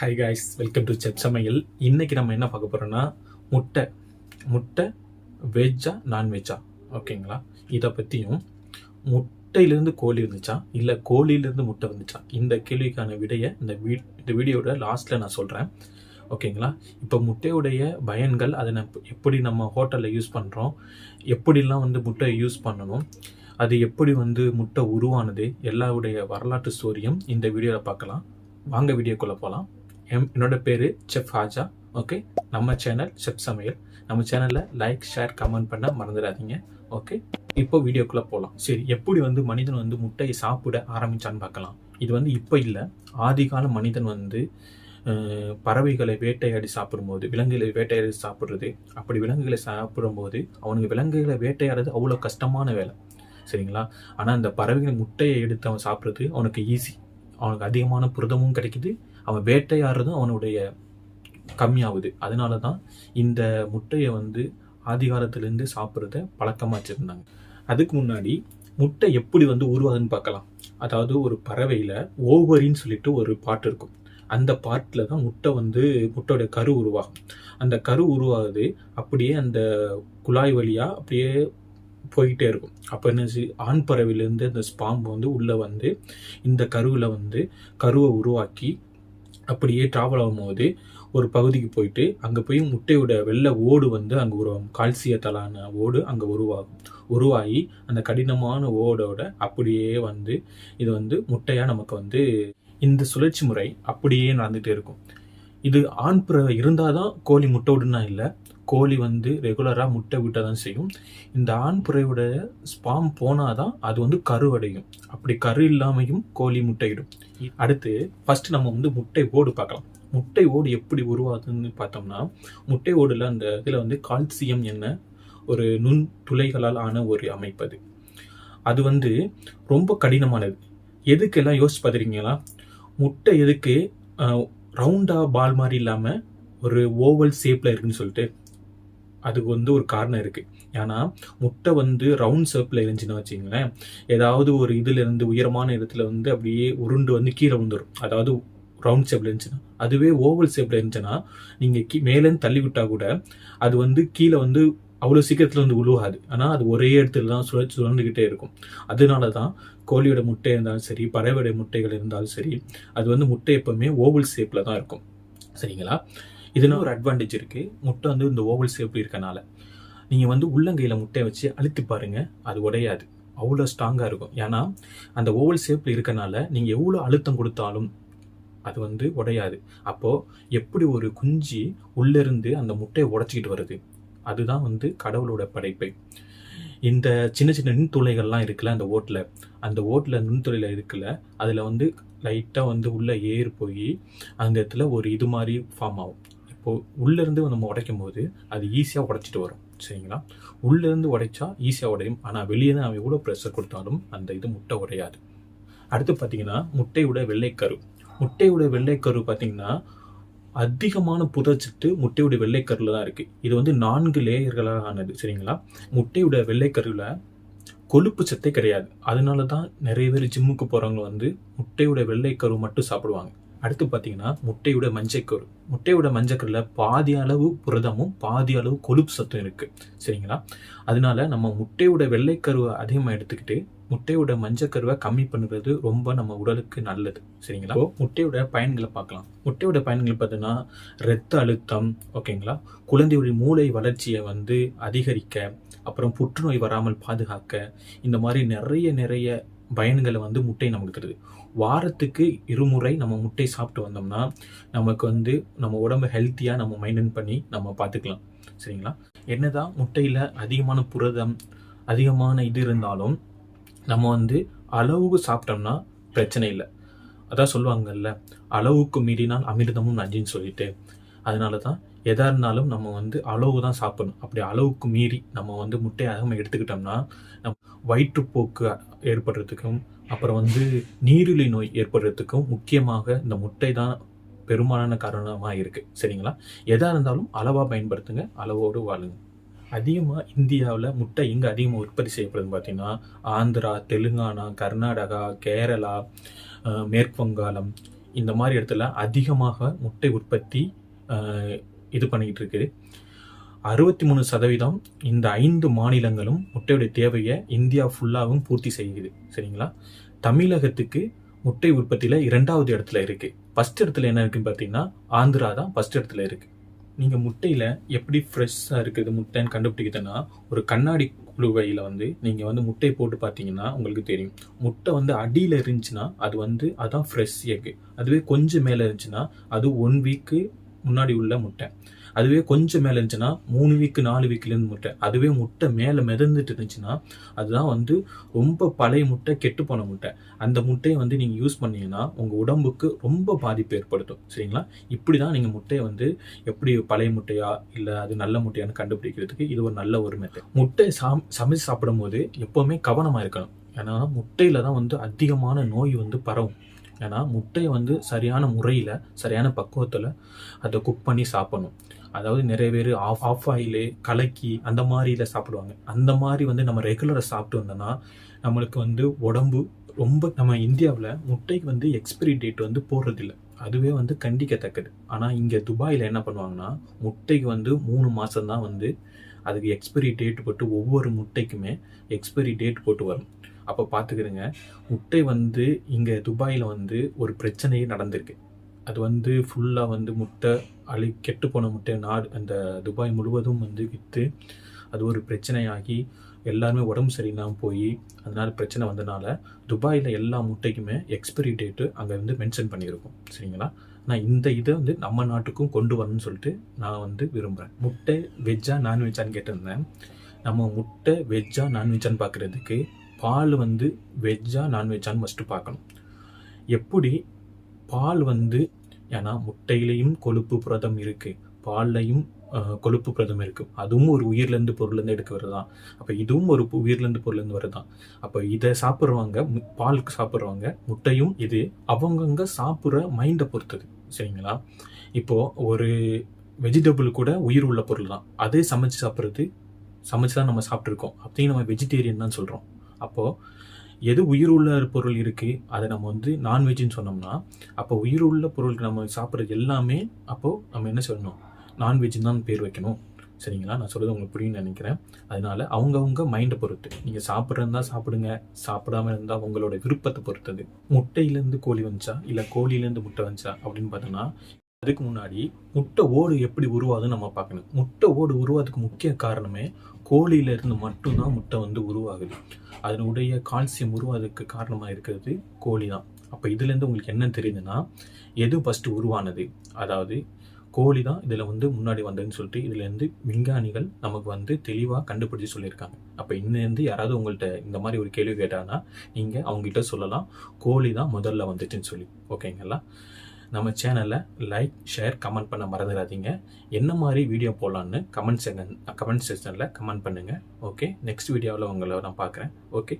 Hi guys welcome to chef சமையல் இன்றைக்கி நம்ம என்ன பார்க்க போகிறோன்னா முட்டை முட்டை வெஜ்ஜா நான்வெஜ்ஜா ஓகேங்களா? இதை பற்றியும் முட்டையிலேருந்து கோழி இருந்துச்சா? இல்லை கோழியிலேருந்து முட்டை வந்துச்சா? இந்த கேள்விக்கான விடையை இந்த வீ இந்த வீடியோட லாஸ்ட்டில் நான் சொல்கிறேன் ஓகேங்களா? இப்போ முட்டையுடைய பயன்கள் அதை நம்ம எப்படி நம்ம ஹோட்டலில் யூஸ் பண்ணுறோம் எப்படிலாம் வந்து முட்டையை யூஸ் பண்ணணும் அது எப்படி வந்து முட்டை உருவானது எல்லாருடைய வரலாற்று ஸ்டோரியும் இந்த வீடியோவில் பார்க்கலாம். வாங்க வீடியோக்குள்ளே போகலாம் எம் என்னோட பேர் செஃப் ஹாஜா. ஓகே நம்ம சேனல் செஃப் சமையல். நம்ம சேனலில் லைக் ஷேர் கமெண்ட் பண்ண மறந்துடாதீங்க. ஓகே இப்போ வீடியோக்குள்ளே போகலாம் சரி எப்படி வந்து மனிதன் வந்து முட்டையை சாப்பிட ஆரம்பிச்சான்னு பார்க்கலாம். இது வந்து இப்போ இல்லை. ஆதிகால மனிதன் வந்து பறவைகளை வேட்டையாடி சாப்பிடும்போது விலங்குகளை வேட்டையாடி சாப்பிட்றது அப்படி விலங்குகளை சாப்பிடும்போது அவனுக்கு விலங்குகளை வேட்டையாடுறது அவ்வளோ கஷ்டமான வேலை. சரிங்களா? ஆனால் அந்த பறவைகள் முட்டையை எடுத்து அவன் சாப்பிட்றது அவனுக்கு ஈஸி அவனுக்கு அதிகமான புரதமும் கிடைக்குது. அவன் வேட்டையாடுறதும் அவனுடைய கம்மியாகுது. அதனால தான் இந்த முட்டையை வந்து ஆதிகாலத்திலேருந்து சாப்பிட்றத பழக்கமாக வச்சுருந்தாங்க. அதுக்கு முன்னாடி முட்டை எப்படி வந்து உருவாகுதுன்னு பார்க்கலாம். அதாவது ஒரு பறவையில் ஓவரின்னு சொல்லிட்டு ஒரு பாட்டு இருக்கும். அந்த பாட்டில் தான் முட்டை வந்து முட்டையோட கரு உருவாகும். அந்த கரு உருவாகுது அப்படியே அந்த குழாய் வழியாக அப்படியே போய்கிட்டே இருக்கும். அப்போ என்ன ஆண் பறவையிலேருந்து அந்த ஸ்பாம்பு வந்து உள்ளே வந்து இந்த கருவில் வந்து கருவை உருவாக்கி அப்படியே ட்ராவல் ஆகும்போது ஒரு பகுதிக்கு போயிட்டு அங்கே போய் முட்டையோட வெள்ளை ஓடு வந்து அங்கே உருவாகும் கால்சியத்தலான ஓடு அங்கே உருவாகும். உருவாகி அந்த கடினமான ஓடோட அப்படியே வந்து இது வந்து முட்டையாக நமக்கு வந்து இந்த சுழற்சி முறை அப்படியே நடந்துகிட்டே இருக்கும். இது ஆண் பிற இருந்தால் தான் கோழி முட்டை விடுனா இல்லை கோழி வந்து ரெகுலராக முட்டை விட்ட தான் செய்யும். இந்த ஆண் புறையோட ஸ்பாம் போனால் தான் அது வந்து கருவடையும். அப்படி கரு இல்லாமையும் கோழி முட்டையிடும். அடுத்து ஃபஸ்ட்டு நம்ம வந்து முட்டை ஓடு பார்க்கலாம். முட்டை ஓடு எப்படி உருவாகுதுன்னு பார்த்தோம்னா முட்டை ஓடுல அந்த இதில் வந்து கால்சியம் என்ன ஒரு நுண் துளைகளால் ஆன ஒரு அமைப்பு அது. அது வந்து ரொம்ப கடினமானது. எதுக்கெல்லாம் யோசிச்சு பார்த்துருக்கீங்களா முட்டை எதுக்கு ரவுண்டாக பால் மாதிரி இல்லாமல் ஒரு ஓவல் ஷேப்பில் இருக்குன்னு சொல்லிட்டு அதுக்கு வந்து ஒரு காரணம் இருக்குது ஏன்னா முட்டை வந்து ரவுண்ட் ஷேப்பில் இருந்துச்சுன்னு வச்சுங்களேன் ஏதாவது ஒரு இதுல இருந்து உயரமான இடத்துல வந்து அப்படியே உருண்டு வந்து கீழே வந்துடும் அதாவது ரவுண்ட் ஷேப்ல இருந்துச்சுன்னா. அதுவே ஓவல் ஷேப்ல இருந்துச்சுன்னா நீங்க கீ மேலேருந்து தள்ளி விட்டா கூட அது வந்து கீழே வந்து அவ்வளோ சீக்கிரத்தில் வந்து உழுவாது ஆனால் அது ஒரே இடத்துல தான் சுழ சுழந்துக்கிட்டே இருக்கும். அதனால தான் கோழியோட முட்டை இருந்தாலும் சரி பறவையோட முட்டைகள் இருந்தாலும் சரி அது வந்து முட்டை எப்போவுமே ஓவல் ஷேப்பில் தான் இருக்கும். சரிங்களா? இதில் ஒரு அட்வான்டேஜ் இருக்குது முட்டை வந்து இந்த ஓவல் ஷேப் இருக்கனால. நீங்கள் வந்து உள்ளங்கையில் முட்டையை வச்சு அழுத்தி பாருங்க அது உடையாது. அவ்வளோ ஸ்ட்ராங்காக இருக்கும். ஏன்னா அந்த ஓவல் ஷேப்பில் இருக்கனால நீங்கள் எவ்வளோ அழுத்தம் கொடுத்தாலும் அது வந்து உடையாது. அப்போது எப்படி ஒரு குஞ்சு உள்ளேருந்து அந்த முட்டையை உடைச்சிக்கிட்டு வருது? அதுதான் வந்து கடவுளோட படைப்பை. இந்த சின்ன சின்ன நுண்துளைகள்லாம் இருக்குல்ல அந்த ஓட்டில். அந்த ஓட்டில் நுண்துளையில் இருக்குல்ல அதில் வந்து லைட்டாக வந்து உள்ளே ஏறு போய் அந்த இடத்துல ஒரு இது மாதிரி ஃபார்ம் ஆகும். இப்போது உள்ளேருந்து நம்ம உடைக்கும் போது அது ஈஸியாக உடைச்சிட்டு வரும். சரிங்களா? உள்ளேருந்து உடைச்சா ஈஸியாக உடையும். ஆனால் வெளியே தான் அவன் எவ்வளோ ப்ரெஷர் கொடுத்தாலும் அந்த இது முட்டை உடையாது. அடுத்து பார்த்தீங்கன்னா முட்டையோட வெள்ளைக்கரு. முட்டையோட வெள்ளைக்கரு பார்த்தீங்கன்னா அதிகமான புதைச்சிட்டு முட்டையோட வெள்ளைக்கருல தான் இருக்குது இது வந்து நான்கு லேயர்களாக ஆனது. சரிங்களா? முட்டையோட வெள்ளைக்கருவில் கொழுப்பு சத்தே கிடையாது. அதனால தான் நிறைய பேர் ஜிம்முக்கு போகிறவங்க வந்து முட்டையோட வெள்ளைக்கரு மட்டும் சாப்பிடுவாங்க. அடுத்து பார்த்தீங்கன்னா முட்டையோட மஞ்சக்கரு. முட்டையோட மஞ்சக்கருல பாதி அளவு புரதமும் பாதி அளவு கொழுப்பு சத்தும் இருக்கு. சரிங்களா? அதனால நம்ம முட்டையோட வெள்ளைக்கருவை அதிகமாக எடுத்துக்கிட்டு முட்டையோட மஞ்சக்கருவை கம்மி பண்ணுறது ரொம்ப நம்ம உடலுக்கு நல்லது. சரிங்களா? இப்போ முட்டையோட பயன்களை பார்க்கலாம். முட்டையோட பயன்கள் பார்த்தீங்கன்னா இரத்த அழுத்தம் ஓகேங்களா? குழந்தையுடைய மூளை வளர்ச்சியை வந்து அதிகரிக்க அப்புறம் புற்றுநோய் வராமல் பாதுகாக்க இந்த மாதிரி நிறைய நிறைய பயன்களை வந்து முட்டை நமக்கு தருது. வாரத்துக்கு இருமுறை நம்ம முட்டை சாப்பிட்டு வந்தோம்னா நமக்கு வந்து நம்ம உடம்பு ஹெல்த்தியாக நம்ம மெயின்டைன் பண்ணி நம்ம பார்த்துக்கலாம் சரிங்களா? என்னதான் முட்டையில் அதிகமான புரதம் அதிகமான இது இருந்தாலும் நம்ம வந்து அளவுக்கு சாப்பிட்டோம்னா பிரச்சனை இல்லை. அதான் சொல்லுவாங்கல்ல அளவுக்கு மீறினால் அமிர்தமும் நஞ்சுன்னு சொல்லிட்டு. அதனால தான் எதாக இருந்தாலும் நம்ம வந்து அளவு தான் சாப்பிடணும். அப்படி அளவுக்கு மீறி நம்ம வந்து முட்டையை அதிகமாக எடுத்துக்கிட்டோம்னா நம் வயிற்றுப்போக்கு ஏற்படுறதுக்கும் அப்புறம் வந்து நீரிழி நோய் ஏற்படுறதுக்கும் முக்கியமாக இந்த முட்டை தான் பெரும்பாலான காரணமாக இருக்குது சரிங்களா? எதாக இருந்தாலும் அளவாக பயன்படுத்துங்க. அளவோடு வாழுங்க. அதிகமாக இந்தியாவில் முட்டை எங்கே அதிகமாக உற்பத்தி செய்யப்படுதுன்னு பார்த்தீங்கன்னா ஆந்திரா தெலுங்கானா கர்நாடகா கேரளா மேற்கு வங்காளம் இந்த மாதிரி இடத்துல அதிகமாக முட்டை உற்பத்தி இது பண்ணிக்கிட்டு இருக்குது அறுபத்தி மூணு சதவீதம் இந்த ஐந்து மாநிலங்களும் முட்டையுடைய தேவையை இந்தியா ஃபுல்லாகவும் பூர்த்தி செய்யுது. சரிங்களா? தமிழகத்துக்கு முட்டை உற்பத்தியில் இரண்டாவது இடத்துல இருக்கு. ஃபஸ்ட் இடத்துல என்ன இருக்குன்னு பார்த்தீங்கன்னா ஆந்திரா தான் ஃபஸ்ட் இடத்துல இருக்கு. நீங்கள் முட்டையில் எப்படி ஃப்ரெஷ்ஷாக இருக்குது முட்டைன்னு கண்டுபிடிக்கிறதுனா ஒரு கண்ணாடி குழுவையில் வந்து நீங்கள் வந்து முட்டையை போட்டு பார்த்தீங்கன்னா உங்களுக்கு தெரியும். முட்டை வந்து அடியில் இருந்துச்சுன்னா அது வந்து அதான் ஃப்ரெஷ் எக்கு அதுவே கொஞ்சம் மேலே இருந்துச்சுன்னா அது ஒன் வீக்கு முன்னாடி உள்ள முட்டை. அதுவே கொஞ்சம் மேலே இருந்துச்சுன்னா மூணு வீக்கு நாலு வீக்லேருந்து முட்டை. அதுவே முட்டை மேலே மிதந்துட்டு இருந்துச்சுன்னா அதுதான் வந்து ரொம்ப பழைய முட்டை கெட்டு போன முட்டை. அந்த முட்டையை வந்து நீங்கள் யூஸ் பண்ணீங்கன்னா உங்கள் உடம்புக்கு ரொம்ப பாதிப்பு ஏற்படுத்தும். சரிங்களா? இப்படி தான் நீங்கள் முட்டையை வந்து எப்படி பழைய முட்டையா இல்லை அது நல்ல முட்டையான்னு கண்டுபிடிக்கிறதுக்கு இது ஒரு நல்ல ஒரு மெத்தட் முட்டை சாம் சமைச்சு சாப்பிடும்போது எப்போவுமே கவனமாக இருக்கணும். ஏன்னா முட்டையில் தான் வந்து அதிகமான நோய் வந்து பரவும். ஏன்னா முட்டையை வந்து சரியான முறையில் சரியான பக்குவத்தில் அதை குக் பண்ணி சாப்பிடணும். அதாவது நிறைய பேர் ஆஃப் ஆஃப் ஆயிலு கலக்கி அந்த மாதிரியில் சாப்பிடுவாங்க. அந்த மாதிரி வந்து நம்ம ரெகுலராக சாப்பிட்டு வந்தோம்னா நம்மளுக்கு வந்து உடம்பு ரொம்ப நம்ம இந்தியாவில் முட்டைக்கு வந்து எக்ஸ்பிரி டேட் வந்து போடுறதில்ல. அதுவே வந்து கண்டிக்கத்தக்கது. ஆனால் இங்கே துபாயில் என்ன பண்ணுவாங்கன்னா முட்டைக்கு வந்து மூணு மாதம் தான் வந்து அதுக்கு எக்ஸ்பிரி டேட் போட்டு ஒவ்வொரு முட்டைக்குமே எக்ஸ்பிரி டேட் போட்டு வரும். அப்போ பார்த்துக்கிறேங்க முட்டை வந்து இங்கே துபாயில் வந்து ஒரு பிரச்சனையே நடந்திருக்கு. அது வந்து ஃபுல்லாக வந்து முட்டை அழி கெட்டு போன முட்டை நாடு அந்த துபாய் முழுவதும் வந்து விற்று அது ஒரு பிரச்சனையாகி எல்லாருமே உடம்பு சரியில்லாமல் போய் அதனால் பிரச்சனை வந்தனால துபாயில் எல்லா முட்டைக்குமே எக்ஸ்பிரி டேட்டு அங்கே வந்து மென்ஷன் பண்ணியிருக்கோம். சரிங்களா? நான் இந்த இதை வந்து நம்ம நாட்டுக்கும் கொண்டு வரணும்னு சொல்லிட்டு நான் வந்து விரும்புகிறேன் முட்டை வெஜ்ஜா நான்வெஜ்ஜான்னு கேட்டிருந்தேன். நம்ம முட்டை வெஜ்ஜா நான்வெஜ்ஜான்னு பார்க்குறதுக்கு பால் வந்து வெஜ்ஜா நான்வெஜ்ஜான்னு ஃபஸ்ட்டு பார்க்கணும் எப்படி பால் வந்து ஏன்னா முட்டையிலையும் கொழுப்பு புரதம் இருக்கு. பால்லையும் கொழுப்பு பிரதம் இருக்குது அதுவும் ஒரு உயிர்லேருந்து பொருள்லேருந்து எடுக்க வருதான் அப்போ இதுவும் ஒரு உயிர்லேருந்து பொருள்லேருந்து வருதான் அப்போ இதை சாப்பிட்றவங்க பாலுக்கு சாப்பிட்றவங்க முட்டையும் இது அவங்கவுங்க சாப்பிட்ற மைண்டை பொறுத்தது. சரிங்களா? இப்போது ஒரு வெஜிடபிள் கூட உயிர் உள்ள பொருள் தான். அதே சமைச்சு சாப்பிட்றது சமைச்சு தான் நம்ம சாப்பிட்ருக்கோம் அப்படின்னு நம்ம வெஜிடேரியன் தான் சொல்கிறோம் அப்போது எது உயிர் உள்ள பொருள் இருக்குது அதை நம்ம வந்து நான்வெஜ்னு சொன்னோம்னா அப்போ உயிர் உள்ள பொருள் நம்ம சாப்பிட்றது எல்லாமே அப்போது நம்ம என்ன சொல்லணும்? நான்வெஜ்னு தான் பேர் வைக்கணும். சரிங்களா? நான் சொல்கிறது உங்களுக்கு புரியும்னு நினைக்கிறேன். அதனால அவங்கவுங்க மைண்டை பொறுத்து. நீங்கள் சாப்பிட்றதா சாப்பிடுங்க. சாப்பிடாம இருந்தால் உங்களோட விருப்பத்தை பொறுத்தது. முட்டையிலேருந்து கோழி வந்துச்சா? இல்லை கோழியிலேருந்து முட்டை வந்துச்சா? அப்படின்னு பார்த்தோன்னா அதுக்கு முன்னாடி முட்டை ஓடு எப்படி உருவாதுன்னு நம்ம பார்க்கணும். முட்டை ஓடு உருவாதுக்கு முக்கிய காரணமே கோழியிலிருந்து மட்டும்தான் முட்டை வந்து உருவாகுது. அதனுடைய கால்சியம் உருவாதுக்கு காரணமாக இருக்கிறது கோழி தான். அப்போ இதுலேருந்து உங்களுக்கு என்ன தெரியுதுன்னா எது ஃபஸ்ட்டு உருவானது? அதாவது கோழி தான் இதில் வந்து முன்னாடி வந்ததுன்னு சொல்லிட்டு இதுலேருந்து விஞ்ஞானிகள் நமக்கு வந்து தெளிவாக கண்டுபிடிச்சி சொல்லியிருக்காங்க. அப்போ இன்னிலேருந்து யாராவது உங்கள்கிட்ட இந்த மாதிரி ஒரு கேள்வி கேட்டாங்கன்னா நீங்கள் அவங்ககிட்ட சொல்லலாம். கோழி தான் முதல்ல வந்துச்சுன்னு சொல்லி. ஓகேங்களா? நம்ம சேனலை லைக் ஷேர் கமெண்ட் பண்ண மறந்துடாதீங்க என்ன மாதிரி வீடியோ போடலான்னு கமெண்ட் செகன் கமெண்ட் செக்ஷனில் கமெண்ட் பண்ணுங்கள் ஓகே நெக்ஸ்ட் வீடியோவில் உங்களை நான் பார்க்குறேன். ஓகே